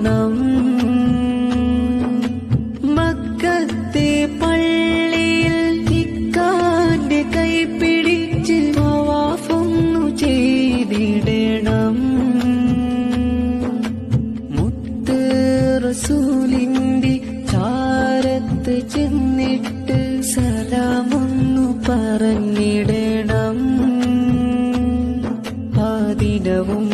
ഓണം മക്കത്തെ പള്ളിയിൽ ഇക്കാന്റെ കൈപ്പിടിച്ച് തവാഫൊന്നു ചെയ്തിടണം. മുത്ത് റസൂലിന്റെ ചാരത്ത് ചെന്നിട്ട് സലാമൊന്നു പറഞ്ഞിടണം. ദിനവും